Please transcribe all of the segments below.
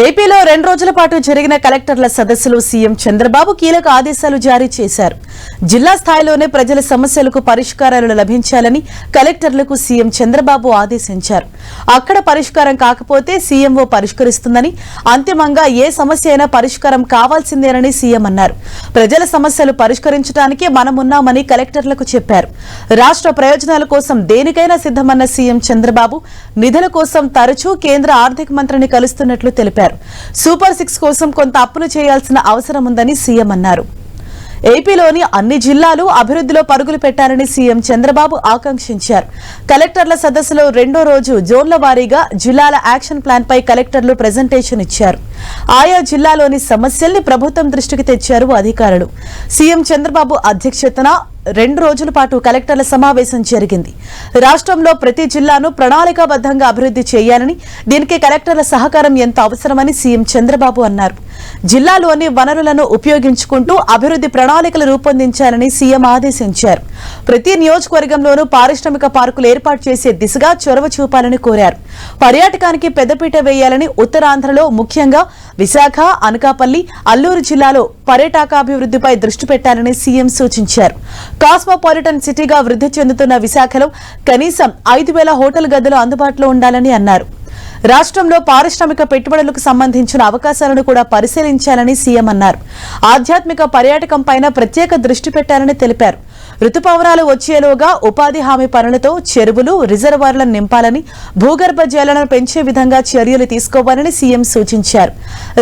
ఏపీలో రెండు రోజుల పాటు జరిగిన కలెక్టర్ల సదస్సులో సీఎం చంద్రబాబు కీలక ఆదేశాలు జారీ చేశారు. జిల్లా స్థాయిలోనే ప్రజల సమస్యలకు పరిష్కారాలు లభించాలని కలెక్టర్లకు సీఎం చంద్రబాబు ఆదేశించారు. అక్కడ పరిష్కారం కాకపోతే సీఎంఓ పరిష్కరిస్తుందని అంతిమంగా ఏ సమస్య అయినా పరిష్కారం కావాల్సిందేనని సీఎం అన్నారు. ప్రజల సమస్యలు పరిష్కరించడానికే మనమున్నామని కలెక్టర్లకు చెప్పారు. రాష్ట్ర ప్రయోజనాల కోసం దేనికైనా సిద్దమన్న సీఎం చంద్రబాబు నిధుల కోసం తరచూ కేంద్ర ఆర్థిక మంత్రిని కలుస్తున్నట్లు తెలిపారు. సూపర్ సిక్స్ కోసం కొంత అప్పులు చేయాల్సిన అవసరం ఉందని సీఎం అన్నారు. ఏపీలోని అన్ని జిల్లాలు అభివృద్ధిలో పరుగులు పెట్టాలని సీఎం చంద్రబాబు ఆకాంక్షించారు. కలెక్టర్ల సదస్సులో రెండో రోజు జోన్ల వారీగా జిల్లాల యాక్షన్ ప్లాన్ పై కలెక్టర్లు ప్రజెంటేషన్ ఇచ్చారు. ఆయా జిల్లాలోని సమస్యల్ని ప్రభుత్వం దృష్టికి తెచ్చారు అధికారులు. సీఎం చంద్రబాబు అధ్యక్షతన రెండు రోజుల పాటు కలెక్టర్ల సమావేశం జరిగింది. రాష్ట్రంలో ప్రతి జిల్లాను ప్రణాళికాబద్దంగా అభివృద్ధి చేయాలని దీనికి కలెక్టర్ల సహకారం ఎంత అవసరమని సీఎం చంద్రబాబు అన్నారు. జిల్లాలోని వనరులను ఉపయోగించుకుంటూ అభివృద్ధి ప్రణాళికలు రూపొందించాలని సీఎం ఆదేశించారు. ప్రతి నియోజకవర్గంలోనూ పారిశ్రామిక పార్కులు ఏర్పాటు చేసే దిశగా చొరవ చూపాలని కోరారు. పర్యాటకానికి పెద్దపీట వేయాలని ఉత్తరాంధ్రలో ముఖ్యంగా విశాఖ అనకాపల్లి అల్లూరు జిల్లాలో పర్యాటకాభివృద్ధిపై దృష్టి పెట్టాలని సీఎం సూచించారు. కాస్మోపాలిటన్ సిటీగా వృద్ధి చెందుతున్న విశాఖలో కనీసం ఐదు వేల హోటల్ గదులు అందుబాటులో ఉండాలని అన్నారు. రాష్ట్రంలో పారిశ్రామిక పెట్టుబడులకు సంబంధించిన అవకాశాలను కూడా పరిశీలించాలని సీఎం అన్నారు. ఆధ్యాత్మిక పర్యాటకం పైన ప్రత్యేక దృష్టి పెట్టాలని తెలిపారు. రుతుపవనాలు వచ్చేలోగా ఉపాధి హామీ పనులతో చెరువులు రిజర్వాయర్లను నింపాలని భూగర్భ జలాలను పెంచే విధంగా చర్యలు తీసుకోవాలని సీఎం సూచించారు.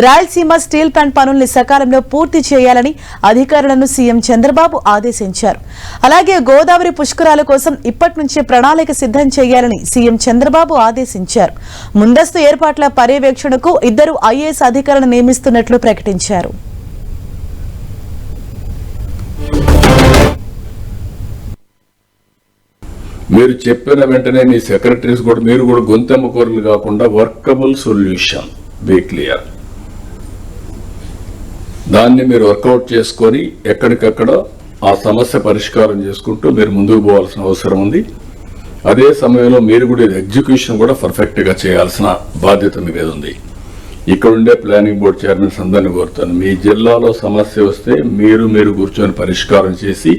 రాయలసీమ స్టీల్ ప్లాంట్ పనుల్ని సకాలంలో పూర్తి చేయాలని అధికారులను సీఎం చంద్రబాబు ఆదేశించారు. అలాగే గోదావరి పుష్కరాల కోసం ఇప్పటి నుంచే ప్రణాళిక సిద్ధం చేయాలని సీఎం చంద్రబాబు ఆదేశించారు. ముందస్తు ఏర్పాట్ల పర్యవేక్షణకు ఇద్దరు ఐఏఎస్ అధికారులను నియమిస్తున్నట్లు ప్రకటించారు. మీరు చెప్పిన వెంటనే మీ సెక్రటరీస్ కూడా మీరు కూడా గొంతెమ్మ కూరలు కాకుండా వర్కబుల్ సొల్యూషన్. బీ క్లియర్ దాన్ని మీరు వర్కౌట్ చేసుకొని ఎక్కడికక్కడ ఆ సమస్య పరిష్కారం చేసుకుంటూ మీరు ముందుకు పోవాల్సిన అవసరం ఉంది. అదే సమయంలో మీరు కూడా ఎగ్జిక్యూషన్ కూడా పర్ఫెక్ట్గా చేయాల్సిన బాధ్యత మీ మీద ఉంది. ఇక్కడ ఉండే ప్లానింగ్ బోర్డు చైర్మన్స్ అందరినీ కోరుతాను. మీ జిల్లాలో సమస్య వస్తే మీరు మీరు కూర్చొని పరిష్కారం చేసి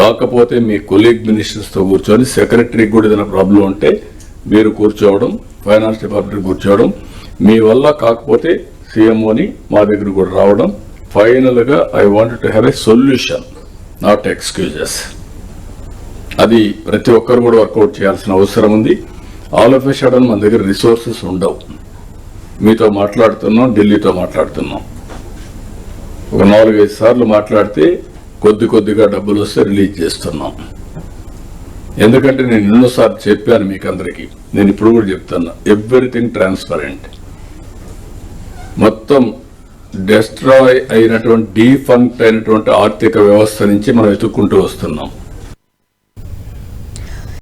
కాకపోతే మీ కొలీగ్ మినిస్టర్స్తో కూర్చొని సెక్రటరీకి కూడా ఏదైనా ప్రాబ్లం ఉంటే మీరు కూర్చోవడం ఫైనాన్స్ డిపార్ట్మెంట్ కూర్చోవడం మీ వల్ల కాకపోతే సీఎంఓని మా దగ్గర కూడా రావడం. ఫైనల్గా I want to have a solution not excuses అది ప్రతి ఒక్కరు కూడా వర్కౌట్ చేయాల్సిన అవసరం ఉంది. ఆల్ ఆఫ్ ఎ సడన్ మన దగ్గర రిసోర్సెస్ ఉండవు. మీతో మాట్లాడుతున్నాం ఢిల్లీతో మాట్లాడుతున్నాం. ఒక నాలుగైదు సార్లు మాట్లాడితే కొద్ది కొద్దిగా డబ్బులు వస్తే రిలీజ్ చేస్తున్నాం. ఎందుకంటే నేను ఎన్నోసార్లు చెప్పాను మీకు అందరికీ నేను ఇప్పుడు కూడా చెప్తున్నా ఎవ్రీథింగ్ ట్రాన్స్పరెంట్ మొత్తం డెస్ట్రాయ్ అయినటువంటి డీఫంక్ట్ అయినటువంటి ఆర్థిక వ్యవస్థ నుంచి మనం వెతుక్కుంటూ వస్తున్నాం.